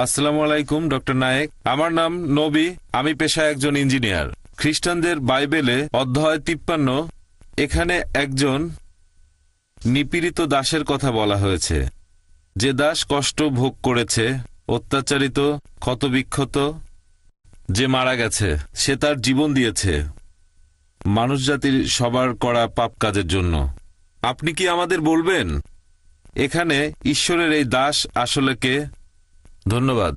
আসসালামু আলাইকুম, ডক্টর নায়েক। আমার নাম নবী, আমি পেশায় একজন ইঞ্জিনিয়ার। খ্রিস্টানদের বাইবেলে অধ্যায় তিপ্পান্ন, এখানে একজন নিপীড়িত দাসের কথা বলা হয়েছে। যে দাস কষ্ট ভোগ করেছে, অত্যাচারিত, ক্ষতবিক্ষত, যে মারা গেছে, সে তার জীবন দিয়েছে। মানুষ জাতির সবার করা পাপ কাজের জন্য। আপনি কি আমাদের বলবেন? এখানে ঈশ্বরের এই দাস আসলে কে? ধন্যবাদ।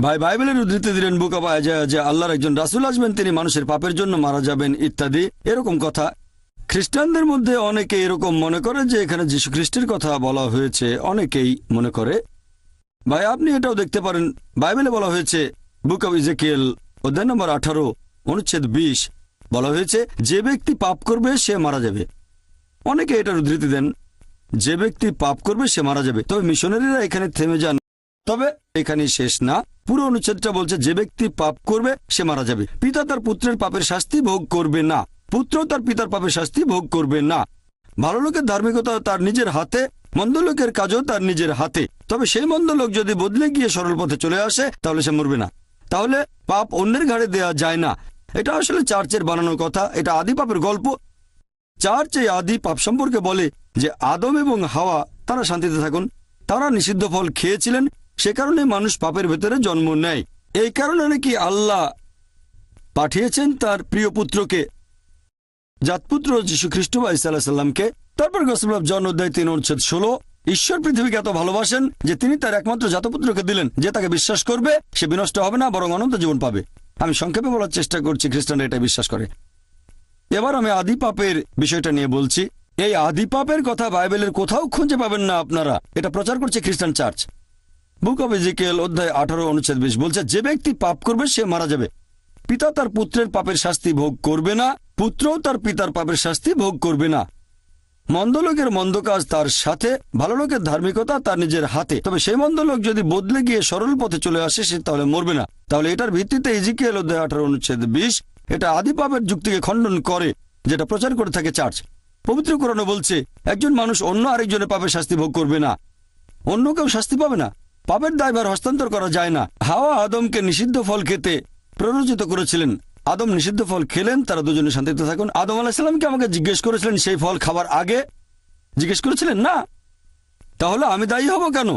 ভাই, বাইবেলের উদ্ধৃতি দিলেন বুক আয়াজায়া যে আল্লাহর একজন রাসুল আসবেন, তিনি মানুষের পাপের জন্য মারা যাবেন ইত্যাদি। এরকম কথা। খ্রিস্টানদের মধ্যে অনেকে এরকম মনে করে যে, এখানে যীশু খ্রিস্টের কথা বলা হয়েছে, অনেকেই মনে করে। ভাই, আপনি এটাও দেখতে পারেন। বাইবেলে বলা হয়েছে, বুক অব ইজেকিয়েল, অধ্যায় নম্বর আঠারো, অনুচ্ছেদ বিশ, বলা হয়েছে, যে ব্যক্তি পাপ করবে, সে মারা যাবে। অনেকে এটার উদ্ধৃতি দেন, যে ব্যক্তি পাপ করবে, সে মারা যাবে। তবে মিশনারিরা এখানে থেমে যান। তবে এখানে শেষ না। পুরো অনুচ্ছেদটা বলছে, যে ব্যক্তি পাপ করবে, সে মারা যাবে। পিতা তার পুত্রের পাপের শাস্তি ভোগ করবে না। পুত্র তার পিতার পাপের শাস্তি ভোগ করবে না। ভালো লোকের ধার্মিকতা তার নিজের হাতে, মন্দ লোকের কাজও তার নিজের হাতে। তবে সেই মন্দ লোক যদি বদলে গিয়ে সরল পথে চলে আসে, তাহলে সে মরবে না। তাহলে পাপ অন্যের ঘাড়ে দেয়া যায় না। এটা আসলে চার্চের বানানোর কথা। এটা আদি পাপের গল্প। চার্চ এই আদি পাপ সম্পর্কে বলে যে, আদম এবং হাওয়া, তারা শান্তিতে থাকুন। তারা নিষিদ্ধ ফল খেয়েছিলেন। সে কারণে মানুষ পাপের ভেতরে জন্ম নেয়। এই কারণে নাকি আল্লাহ পাঠিয়েছেন তার প্রিয় পুত্রকে। জাতপুত্র যীশু খ্রিস্ট বা ইসাল্লাহ সাল্লামকে তারপর গসল জন অধ্যায় তিন, অনুচ্ছেদ ষোলো। ঈশ্বর পৃথিবীকে এত ভালোবাসেন যে তিনি তার একমাত্র জাতপুত্রকে দিলেন। যে তাকে বিশ্বাস করবে, সে বিনষ্ট হবে না, বরং অনন্ত জীবন পাবে। আমি সংক্ষেপে বলার চেষ্টা করছি, খ্রিস্টানরা এটা বিশ্বাস করে। এবার আমি আদি পাপের বিষয়টা নিয়ে বলছি। এই আদি পাপের কথা বাইবেলের কোথাও খুঁজে পাবেন না আপনারা। এটা প্রচার করছে খ্রিস্টান চার্চ। বুক অব ইজিকেল অধ্যায় আঠারো, অনুচ্ছেদ বিশ বলছে, যে ব্যক্তি পাপ করবে, সে মারা যাবে। পিতা তার পুত্রের পাপের শাস্তি ভোগ করবে না, পুত্রও তার পিতার পাপের শাস্তি ভোগ করবে না। মন্দ লোকের মন্দ কাজ তার সাথে, ভালো লোকের ধার্মিকতা তার নিজের হাতে। তবে সেই মন্দ লোক যদি বদলে গিয়ে সরল পথে চলে আসে, সে তাহলে মরবে না। তাহলে এটার ভিত্তিতে ইজিকেল অধ্যায় আঠারো, অনুচ্ছেদ বিশ, এটা আদি পাপের যুক্তিকে খণ্ডন করে, যেটা প্রচার করে থাকে চার্চ। পবিত্র কোরআনে বলছে, একজন মানুষ অন্য আরেকজনের পাপের শাস্তি ভোগ করবে না। অন্য কেউ শাস্তি পাবে না। পাপের দায়ভার হস্তান্তর করা যায় না। হাওয়া আদমকে নিষিদ্ধ ফল খেতে প্ররোচিত করেছিলেন। আদম নিষিদ্ধ ফল খেলেন, তারা দুজনে শান্তিতে থাকুন। আদম আলাহিসাল্লামকে আমাকে জিজ্ঞেস করেছিলেন সেই ফল খাবার আগে? জিজ্ঞেস করেছিলেন? না। তাহলে আমি দায়ী হব কেন?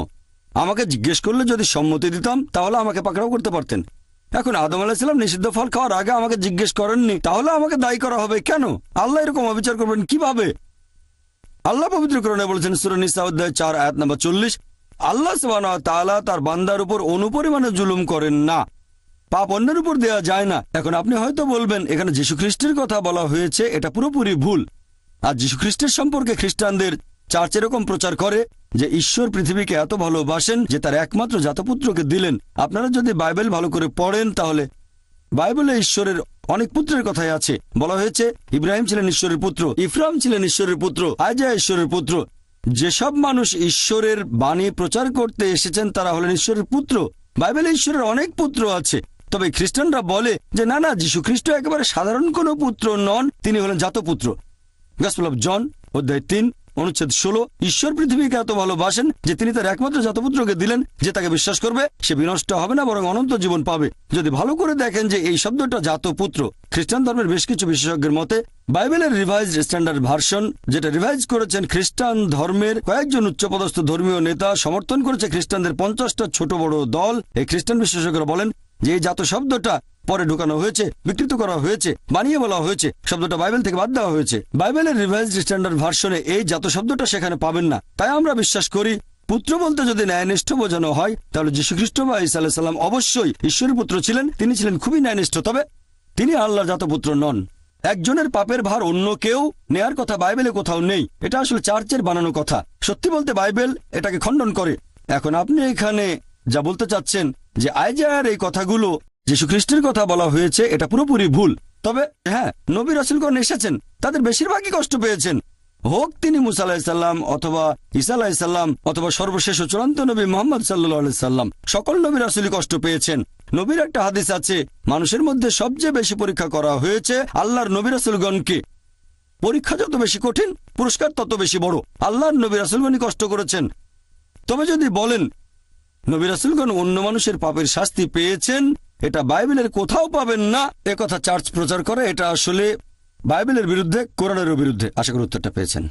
আমাকে জিজ্ঞেস করলে যদি সম্মতি দিতাম, তাহলে আমাকে পাকড়াও করতে পারতেন। এখন আদম আলাহিসাল্লাম নিষিদ্ধ ফল খাওয়ার আগে আমাকে জিজ্ঞেস করেননি, তাহলে আমাকে দায়ী করা হবে কেন? আল্লাহ এরকম অবিচার করবেন কীভাবে? আল্লাহ পবিত্রকরণে বলেছেন সুরানিসা অধ্যায় চার, আয়াত নম্বর চল্লিশ আল্লাহ সবান তাআলা তার বান্দার উপর অনুপরিমাণে জুলুম করেন না। পাপ অন্যের উপর দেয়া যায় না। এখন আপনি হয়তো বলবেন, এখানে যীশু খ্রিস্টের কথা বলা হয়েছে, এটা পুরোপুরি ভুল। আর যীশু খ্রিস্টের সম্পর্কে খ্রিস্টানদের চার্চ এরকম প্রচার করে যে ঈশ্বর পৃথিবীকে এত ভালোবাসেন যে তার একমাত্র জাতপুত্রকে দিলেন। আপনারা যদি বাইবেল ভালো করে পড়েন তাহলে বাইবেলে ঈশ্বরের অনেক পুত্রের কথাই আছে। বলা হয়েছে, ইব্রাহিম ছিলেন ঈশ্বরের পুত্র, ইফরাম ছিলেন ঈশ্বরের পুত্র আয়জা ঈশ্বরের পুত্র। যেসব মানুষ ঈশ্বরের বাণী প্রচার করতে এসেছেন, তারা হলেন ঈশ্বরের পুত্র। বাইবেলে ঈশ্বরের অনেক পুত্র আছে। তবে খ্রিস্টানরা বলে যে, না না যীশু খ্রিস্ট একেবারে সাধারণ কোনো পুত্র নন, তিনি হলেন জাতপুত্র। গসপল অফ জন অধ্যায় তিন। অনুচ্ছেদ ষোলো, ঈশ্বর পৃথিবীকে এত ভালোবাসেন যে তিনি তার একমাত্র জাতপুত্রকে দিলেন যে তাকে বিশ্বাস করবে, সে বিনষ্ট হবে না, বরং অনন্ত জীবন পাবে। যদি ভালো করে দেখেন যে এই শব্দটা জাতপুত্র, খ্রিস্টান ধর্মের বেশ কিছু বিশেষজ্ঞের মতে, বাইবেলের রিভাইজ স্ট্যান্ডার্ড ভার্সন, যেটা রিভাইজ করেছেন খ্রিস্টান ধর্মের কয়েকজন উচ্চপদস্থ ধর্মীয় নেতা, সমর্থন করেছে খ্রিস্টানদের পঞ্চাশটা ছোট বড় দল। এই খ্রিস্টান বিশেষজ্ঞরা বলেন যে এই জাত শব্দটা পরে ঢুকানো হয়েছে, বিকৃত করা হয়েছে, বানিয়ে বলা হয়েছে, শব্দটা বাইবেল থেকে বাদ দেওয়া হয়েছে। বাইবেলের রিভাইজ স্ট্যান্ডার্ড ভার্সনে এই জাত শব্দটা সেখানে পাবেন না। তাই আমরা বিশ্বাস করি, পুত্র বলতে যদি ন্যায়নিষ্ঠ বোঝানো হয়, তাহলে যীশুখ্রিস্ট বা ইসা আলাহ সাল্লাম অবশ্যই ঈশ্বরের পুত্র ছিলেন, তিনি ছিলেন খুবই ন্যায়নিষ্ঠ, তবে তিনি আল্লাহর জাতপুত্র নন। একজনের পাপের ভার অন্য কেউ নেয়ার কথা বাইবেলে কোথাও নেই, এটা আসলে চার্চের বানানো কথা। সত্যি বলতে বাইবেল এটাকে খণ্ডন করে। এখন আপনি এখানে যা বলতে চাচ্ছেন, যে আয়জায়ার এই কথাগুলো যীশু খ্রিস্টের কথা বলা হয়েছে, এটা পুরোপুরি ভুল। তবে হ্যাঁ নবী রসুলগণ এসেছেন, তাদের বেশিরভাগই কষ্ট পেয়েছেন। হোক, তিনি মুসা অথবা ইসা আলাহিসাল্লাম অথবা সর্বশেষ চূড়ান্ত নবী মোহাম্মদ সাল্লাহ সাল্লাম, সকল নবী রাসুলই কষ্ট পেয়েছেন। নবীর একটা হাদিস আছে, মানুষের মধ্যে সবচেয়ে বেশি পরীক্ষা করা হয়েছে আল্লাহর নবী রাসুলগণকে। পরীক্ষা যত বেশি কঠিন, পুরস্কার তত বেশি বড়। আল্লাহর নবী রাসুলগণই কষ্ট করেছেন। তবে যদি বলেন, নবী রাসুলগণ অন্য মানুষের পাপের শাস্তি পেয়েছেন এটা বাইবেলের কোথাও পাবেন না। একথা কথা চার্চ প্রচার করে, এটা আসলে বাইবেলের বিরুদ্ধে, কোরআনেরও বিরুদ্ধে। আশা করি উত্তরটা পেয়েছেন।